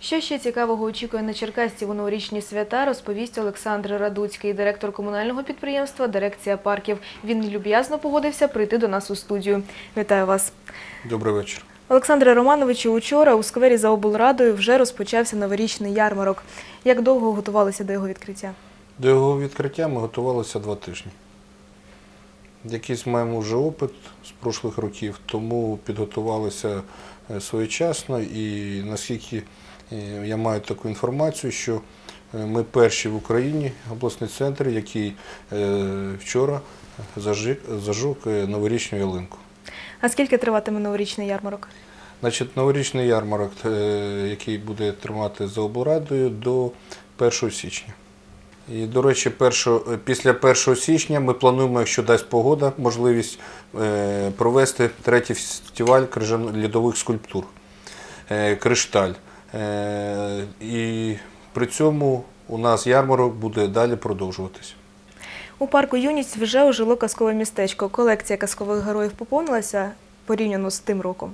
Що ще цікавого очікує на черкасців у новорічні свята, розповість Олександр Радуцький, директор комунального підприємства Дирекція парків. Він люб'язно погодився прийти до нас у студію. Вітаю вас. Добрий вечір. Олександре Романовичу, учора у сквері за облрадою вже розпочався новорічний ярмарок. Як довго готувалися до його відкриття? До його відкриття ми готувалися два тижні. Якийсь маємо вже опит з прошлих років, тому підготувалися е, своєчасно і наскільки е, я маю таку інформацію, що е, ми перші в Україні обласний центр, який вчора е, новорічну ялинку. А скільки триватиме новорічний ярмарок? Значить, новорічний ярмарок, який буде тримати за облрадою до 1 січня. І, до речі, першо- після 1 січня ми плануємо, якщо дасть погода, можливість е, провести третій фестиваль льодових скульптур е, Кришталь. Е, І при цьому у нас ярмарок буде далі продовжуватися. У парку Юність вже ожило казкове містечко. Колекція казкових героїв поповнилася порівняно з тим роком.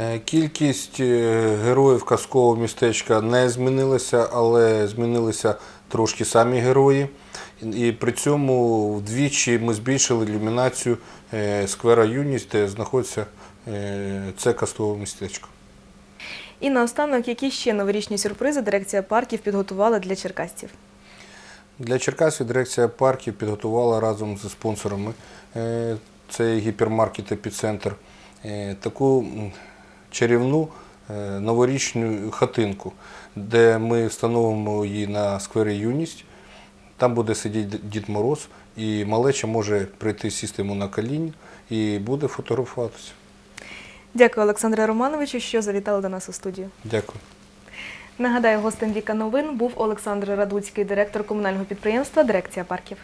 Е, Кількість е, героїв казкового містечка не змінилася, але змінилися трошки самі герої. І при цьому вдвічі ми збільшили ілюмінацію е, сквера Юність, де знаходиться це казкове містечко. І наостанок, які ще новорічні сюрпризи дирекція парків підготувала для черкасців? Для Черкасів дирекція парків підготувала разом зі спонсорами е, це гіпермаркет «Епіцентр» таку чарівну е, новорічну хатинку, де ми встановимо її на сквері Юність. Там буде сидіти Дід Мороз, і малеча може прийти сісти йому на колінь і буде фотографуватися. Дякую, Олександре Романовичу, що завітали до нас у студію. Дякую. Нагадаю, гостем Віка новин був Олександр Радуцький, директор комунального підприємства Дирекція парків.